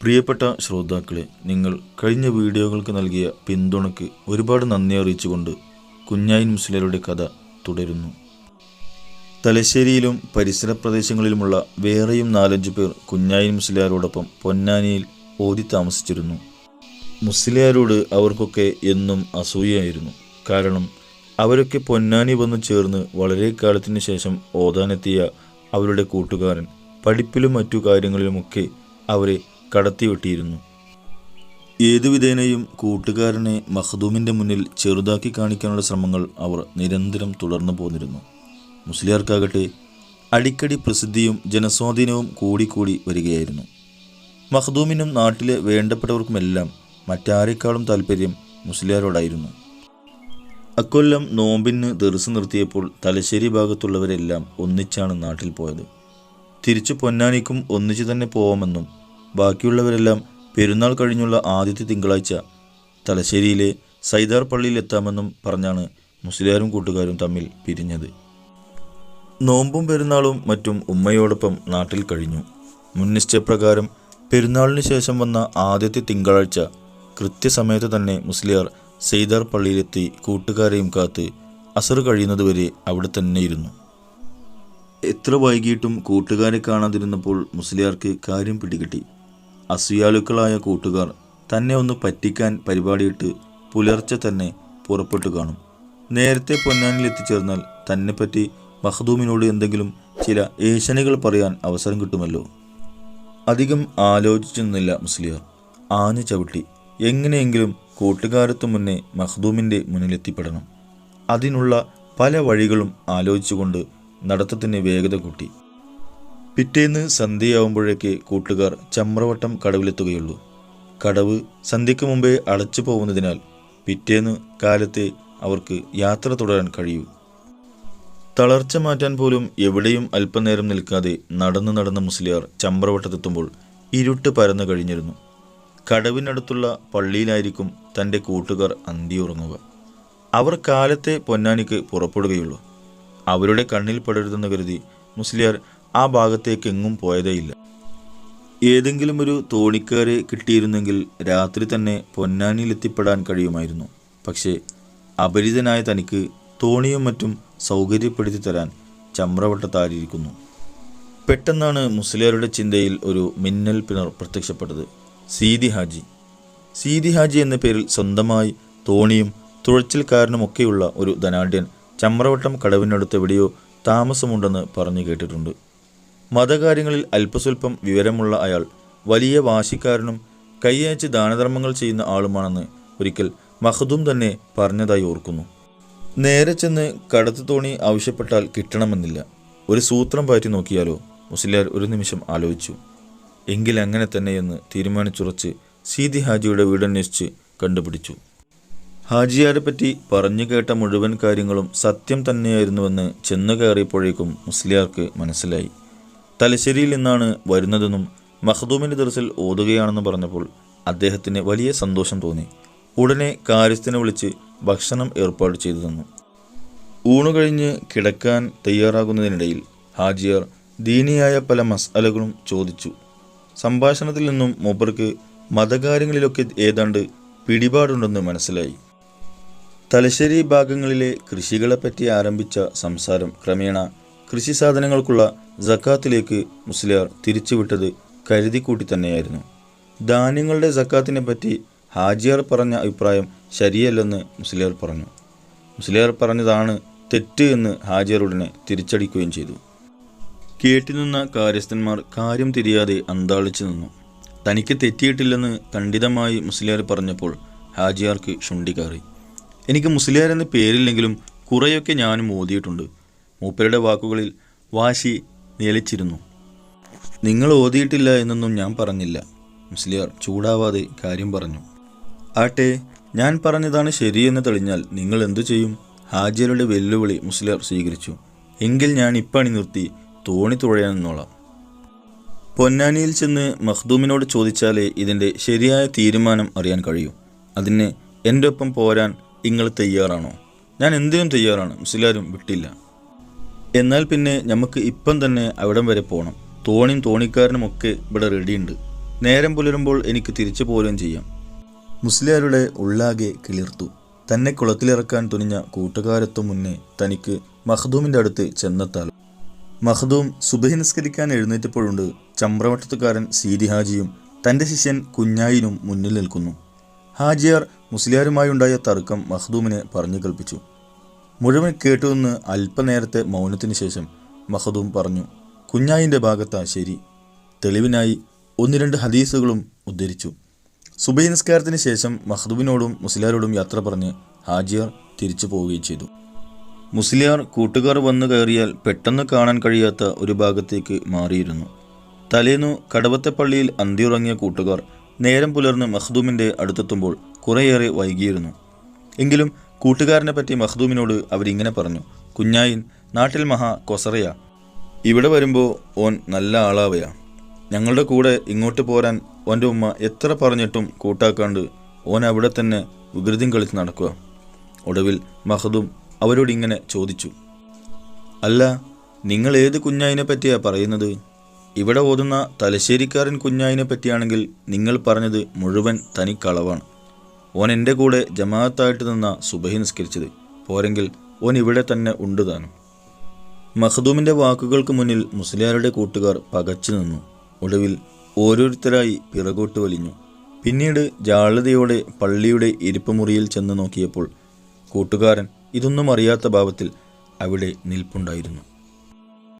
പ്രിയപ്പെട്ട ശ്രോതാക്കളെ നിങ്ങൾ കഴിഞ്ഞ വീഡിയോകൾക്ക് നൽകിയ പിന്തുണയ്ക്ക് ഒരുപാട് നന്ദി അറിയിച്ചുകൊണ്ട് കുഞ്ഞായിൻ മുസ്ലിയരുടെ കഥ തുടരുന്നു. തലശ്ശേരിയിലും പരിസര പ്രദേശങ്ങളിലുമുള്ള വേറെയും നാലഞ്ചു പേർ കുഞ്ഞായിൻ മുസ്ലിയാരോടൊപ്പം പൊന്നാനിയിൽ ഓതി താമസിച്ചിരുന്നു. മുസ്ലിയാരോട് അവർക്കൊക്കെ എന്നും അസൂയായിരുന്നു കാരണം അവരൊക്കെ പൊന്നാനി വന്നു ചേർന്ന് വളരെ കാലത്തിന് ശേഷം ഓതാനെത്തിയ അവരുടെ കൂട്ടുകാരൻ. പഠിപ്പിലും മറ്റു കാര്യങ്ങളിലുമൊക്കെ അവരെ കടത്തിവെട്ടിയിരുന്നു. ഏതുവിധേനയും കൂട്ടുകാരനെ മഖ്ദൂമിന്റെ മുന്നിൽ ചെറുതാക്കി കാണിക്കാനുള്ള ശ്രമങ്ങൾ അവർ നിരന്തരം തുടർന്നു പോന്നിരുന്നു. മുസ്ലിയാർക്കാകട്ടെ അടിക്കടി പ്രസിദ്ധിയും ജനസ്വാധീനവും കൂടിക്കൂടി വരികയായിരുന്നു. മഖ്ദൂമിനും നാട്ടിലെ വേണ്ടപ്പെട്ടവർക്കുമെല്ലാം മറ്റാരെക്കാളും താല്പര്യം മുസ്ലിയാരോടായിരുന്നു. അക്കൊല്ലം നോമ്പിന് ദർസ് നിർത്തിയപ്പോൾ തലശ്ശേരി ഭാഗത്തുള്ളവരെല്ലാം ഒന്നിച്ചാണ് നാട്ടിൽ പോയത്. തിരിച്ചു പൊന്നാനിക്കും ഒന്നിച്ചു തന്നെ പോവാമെന്നും ബാക്കിയുള്ളവരെല്ലാം പെരുന്നാൾ കഴിഞ്ഞുള്ള ആദ്യത്തെ തിങ്കളാഴ്ച തലശ്ശേരിയിലെ സൈദാർ പള്ളിയിൽ എത്താമെന്നും പറഞ്ഞാണ് മുസ്ലിയാരും കൂട്ടുകാരും തമ്മിൽ പിരിഞ്ഞത്. നോമ്പും പെരുന്നാളും മറ്റും ഉമ്മയോടൊപ്പം നാട്ടിൽ കഴിഞ്ഞു. മുൻനിശ്ചയപ്രകാരം പെരുന്നാളിന് ശേഷം വന്ന ആദ്യത്തെ തിങ്കളാഴ്ച കൃത്യസമയത്ത് തന്നെ മുസ്ലിയാർ സെയ്താർ പള്ളിയിലെത്തി കൂട്ടുകാരെയും കാത്ത് അസർ കഴിയുന്നതുവരെ അവിടെ തന്നെ ഇരുന്നു എത്ര വൈകിട്ടും കൂട്ടുകാരെ കാണാതിരുന്നപ്പോൾ മുസ്ലിയാർക്ക് കാര്യം പിടികിട്ടി. അസൂയാലുക്കളായ കൂട്ടുകാർ തന്നെ ഒന്ന് പറ്റിക്കാൻ പരിപാടിയിട്ട് പുലർച്ചെ തന്നെ പുറപ്പെട്ടു കാണും. നേരത്തെ പൊന്നാനിൽ എത്തിച്ചേർന്നാൽ തന്നെപ്പറ്റി മഹദൂമിനോട് എന്തെങ്കിലും ചില ഏഷണികൾ പറയാൻ അവസരം കിട്ടുമല്ലോ. അധികം ആലോചിച്ചു നിന്നില്ല മുസ്ലിയാർ. ആഞ്ഞു ചവിട്ടി എങ്ങനെയെങ്കിലും കൂട്ടുകാരത്തു മുന്നേ മഹദൂമിന്റെ മുന്നിലെത്തിപ്പെടണം. അതിനുള്ള പല വഴികളും ആലോചിച്ചുകൊണ്ട് നടത്തത്തിന് വേഗത കൂട്ടി. പിറ്റേന്ന് സന്ധ്യയാവുമ്പോഴേക്ക് കൂട്ടുകാർ ചമ്രവട്ടം കടവിലെത്തുകയുള്ളൂ. കടവ് സന്ധ്യയ്ക്ക് മുമ്പേ അടച്ചു പോകുന്നതിനാൽ പിറ്റേന്ന് കാലത്തെ അവർക്ക് യാത്ര തുടരാൻ കഴിയൂ. തളർച്ച മാറ്റാൻ പോലും എവിടെയും അല്പനേരം നിൽക്കാതെ നടന്നു നടന്ന മുസ്ലിയാർ ചമ്രവട്ടത്തെത്തുമ്പോൾ ഇരുട്ട് പരന്നു കഴിഞ്ഞിരുന്നു. കടവിനടുത്തുള്ള പള്ളിയിലായിരിക്കും തന്റെ കൂട്ടുകാർ അന്തിയുറങ്ങുക. അവർ കാലത്തെ പൊന്നാനിക്ക് പുറപ്പെടുകയുള്ളൂ. അവരുടെ കണ്ണിൽ പെടരുതെന്ന് കരുതി മുസ്ലിയാർ ആ ഭാഗത്തേക്ക് എങ്ങും പോയതേയില്ല. ഏതെങ്കിലും ഒരു തോണിക്കാരെ കിട്ടിയിരുന്നെങ്കിൽ രാത്രി തന്നെ പൊന്നാനിയിലെത്തിപ്പെടാൻ കഴിയുമായിരുന്നു. പക്ഷേ അപരിചിതനായ തനിക്ക് തോണിയും മറ്റും സൗകര്യപ്പെടുത്തി തരാൻ ചമ്രവട്ടത്താരിയിരിക്കുന്നു. പെട്ടെന്നാണ് മുസ്ലിയാരുടെ ചിന്തയിൽ ഒരു മിന്നൽ പിണർ പ്രത്യക്ഷപ്പെട്ടത്. സീതി ഹാജി. സീതി ഹാജി എന്ന പേരിൽ സ്വന്തമായി തോണിയും തുഴച്ചിൽക്കാരനുമൊക്കെയുള്ള ഒരു ധനാഢ്യൻ ചമ്രവട്ടം കടവിനടുത്ത് എവിടെയോ താമസമുണ്ടെന്ന് പറഞ്ഞു കേട്ടിട്ടുണ്ട്. മതകാര്യങ്ങളിൽ അല്പസ്വല്പം വിവരമുള്ള അയാൾ വലിയ വാശിക്കാരനും കൈയച്ച് ദാനധർമ്മങ്ങൾ ചെയ്യുന്ന ആളുമാണെന്ന് ഒരിക്കൽ മഹദൂം തന്നെ പറഞ്ഞതായി ഓർക്കുന്നു. നേരെ ചെന്ന് കടത്തു തോണി ആവശ്യപ്പെട്ടാൽ കിട്ടണമെന്നില്ല. ഒരു സൂത്രം പാറ്റി നോക്കിയാലോ? മുസ്ലിയാർ ഒരു നിമിഷം ആലോചിച്ചു. എങ്കിൽ അങ്ങനെ തന്നെയെന്ന് തീരുമാനിച്ചുറച്ച് സീതി ഹാജിയുടെ വീടന്വേഷിച്ച് കണ്ടുപിടിച്ചു. ഹാജിയാരെ പറ്റി പറഞ്ഞു കേട്ട മുഴുവൻ കാര്യങ്ങളും സത്യം തന്നെയായിരുന്നുവെന്ന് ചെന്നു കയറിയപ്പോഴേക്കും മുസ്ലിയാർക്ക് മനസ്സിലായി. തലശ്ശേരിയിൽ നിന്നാണ് വരുന്നതെന്നും മഖ്ദൂമിന്റെ ദർസിൽ ഓതുകയാണെന്ന് പറഞ്ഞപ്പോൾ അദ്ദേഹത്തിന് വലിയ സന്തോഷം തോന്നി. ഉടനെ കാര്യസ്ഥനെ വിളിച്ച് ഭക്ഷണം ഏർപ്പാട് ചെയ്തു തന്നു. ഊണു കഴിഞ്ഞ് കിടക്കാൻ തയ്യാറാകുന്നതിനിടയിൽ ഹാജിയർ ദീനിയായ പല മസാലകളും ചോദിച്ചു. സംഭാഷണത്തിൽ നിന്നും മൂപ്പർക്ക് മതകാര്യങ്ങളിലൊക്കെ ഏതാണ്ട് പിടിപാടുണ്ടെന്ന് മനസ്സിലായി. തലശ്ശേരി ഭാഗങ്ങളിലെ കൃഷികളെപ്പറ്റി ആരംഭിച്ച സംസാരം ക്രമേണ കൃഷി സാധനങ്ങൾക്കുള്ള ജക്കാത്തിലേക്ക് മുസ്ലിയാർ തിരിച്ചുവിട്ടത് കരുതിക്കൂട്ടി തന്നെയായിരുന്നു. ധാന്യങ്ങളുടെ സക്കാത്തിനെ പറ്റി ഹാജിയാർ പറഞ്ഞ അഭിപ്രായം ശരിയല്ലെന്ന് മുസ്ലിയാർ പറഞ്ഞു. മുസ്ലിയാർ പറഞ്ഞതാണ് തെറ്റ് എന്ന് ഹാജിയാർ ഉടനെ തിരിച്ചടിക്കുകയും ചെയ്തു. കേട്ടുനിന്ന കാര്യസ്ഥന്മാർ കാര്യം തിരിയാതെ അന്താളിച്ചു നിന്നു. തനിക്ക് തെറ്റിയിട്ടില്ലെന്ന് ഖണ്ഡിതമായി മുസ്ലിയാർ പറഞ്ഞപ്പോൾ ഹാജിയാർക്ക് ശുണ്ടിക്കാറി എനിക്ക് മുസ്ലിയാർ എന്ന പേരില്ലെങ്കിലും കുറേയൊക്കെ ഞാനും ഓതിയിട്ടുണ്ട്. മൂപ്പരുടെ വാക്കുകളിൽ വാശി നിലച്ചിരുന്നു നിങ്ങൾ ഓതിയിട്ടില്ല എന്നൊന്നും ഞാൻ പറഞ്ഞില്ല മുസ്ലിയാർ ചൂടാവാതെ കാര്യം പറഞ്ഞു. ആട്ടെ ഞാൻ പറഞ്ഞതാണ് ശരിയെന്ന് തെളിഞ്ഞാൽ നിങ്ങൾ എന്തു ചെയ്യും? ഹാജിയരുടെ വെല്ലുവിളി മുസ്ലിയാർ സ്വീകരിച്ചു. എങ്കിൽ ഞാൻ ഇപ്പണി നിർത്തി തോണി തുഴയാനെന്നോളാം പൊന്നാനിയിൽ ചെന്ന് മഖ്ദൂമിനോട് ചോദിച്ചാലേ ഇതിന്റെ ശരിയായ തീരുമാനം അറിയാൻ കഴിയൂ. അതിന് എന്റെ ഒപ്പം പോരാൻ നിങ്ങൾ തയ്യാറാണോ? ഞാൻ എന്തിനും തയ്യാറാണ് മുസ്ലിയാരും വിട്ടില്ല. എന്നാൽ പിന്നെ നമുക്ക് ഇപ്പം തന്നെ അവിടം വരെ പോകണം തോണിയും തോണിക്കാരനും ഒക്കെ ഇവിടെ റെഡിയുണ്ട് നേരം പുലരുമ്പോൾ എനിക്ക് തിരിച്ചു പോരുകയും ചെയ്യാം. മുസ്ലിയാരുടെ ഉള്ളാകെ കിളിർത്തു. തന്നെ കുളത്തിലിറക്കാൻ തുനിഞ്ഞ കൂട്ടുകാരത്തു മുന്നേ തനിക്ക് മഹ്ദൂമിന്റെ അടുത്ത് ചെന്നെത്താൽ മഹ്ദൂം സുബഹി നിസ്കരിക്കാൻ എഴുന്നേറ്റപ്പോഴുണ്ട് ചമ്രവട്ടത്തുകാരൻ സീതി ഹാജിയും തന്റെ ശിഷ്യൻ കുഞ്ഞായിനും മുന്നിൽ നിൽക്കുന്നു. ഹാജിയാർ മുസ്ലിയാരുമായുണ്ടായ തർക്കം മഹ്ദൂമിനെ പറഞ്ഞു കൽപ്പിച്ചു മുഴുവൻ കേട്ടുവെന്ന് അല്പനേരത്തെ മൗനത്തിന് ശേഷം മഹദൂം പറഞ്ഞു കുഞ്ഞായിന്റെ ഭാഗത്താ ശരി. തെളിവിനായി ഒന്ന് രണ്ട് ഹദീസുകളും ഉദ്ധരിച്ചു. സുബൈ നിസ്കാരത്തിന് ശേഷം മഹദൂബിനോടും മുസ്ലിയാരോടും യാത്ര പറഞ്ഞ് ഹാജിയാർ തിരിച്ചു പോവുകയും ചെയ്തു. മുസ്ലിയാർ കൂട്ടുകാർ വന്നു കയറിയാൽ പെട്ടെന്ന് കാണാൻ കഴിയാത്ത ഒരു ഭാഗത്തേക്ക് മാറിയിരുന്നു. തലേന്നു കടവത്തെ പള്ളിയിൽ അന്തിയുറങ്ങിയ കൂട്ടുകാർ നേരം പുലർന്ന് മഹദൂമിന്റെ അടുത്തെത്തുമ്പോൾ കുറേയേറെ വൈകിയിരുന്നു. എങ്കിലും കൂട്ടുകാരനെ പറ്റി മഖ്ദൂമിനോട് അവരിങ്ങനെ പറഞ്ഞു കുഞ്ഞായിൻ നാട്ടിൽ മഹാ കൊസറയാ. ഇവിടെ വരുമ്പോൾ ഓൻ നല്ല ആളാവയാ. ഞങ്ങളുടെ കൂടെ ഇങ്ങോട്ട് പോരാൻ ഓന്റെ ഉമ്മ എത്ര പറഞ്ഞിട്ടും കൂട്ടാക്കാണ്ട് ഓൻ അവിടെ തന്നെ വികൃതിയും കളിച്ച് നടക്കുക ഒടുവിൽ മഹദും അവരോട് ഇങ്ങനെ ചോദിച്ചു അല്ല നിങ്ങൾ ഏത് കുഞ്ഞായിനെ പറ്റിയാ പറയുന്നത്? ഇവിടെ ഓതുന്ന തലശ്ശേരിക്കാരൻ കുഞ്ഞായിനെ പറ്റിയാണെങ്കിൽ നിങ്ങൾ പറഞ്ഞത് മുഴുവൻ തനിക്കളവാണ്. ഓൻ എന്റെ കൂടെ ജമാഅത്തായിട്ട് നിന്ന സുബഹി നിസ്കരിച്ചത്. പോരെങ്കിൽ ഓൻ ഇവിടെ തന്നെ ഉണ്ട് താനും. മഹദൂമിന്റെ വാക്കുകൾക്ക് മുന്നിൽ മുസ്ലിയാരുടെ കൂട്ടുകാർ പകച്ചു നിന്നു. ഒടുവിൽ ഓരോരുത്തരായി പിറകോട്ട് വലിഞ്ഞു. പിന്നീട് ജാള്യതയോടെ പള്ളിയുടെ ഇരിപ്പുമുറിയിൽ ചെന്ന് നോക്കിയപ്പോൾ കൂട്ടുകാരൻ ഇതൊന്നും അറിയാത്ത ഭാവത്തിൽ അവിടെ നിൽപ്പുണ്ടായിരുന്നു.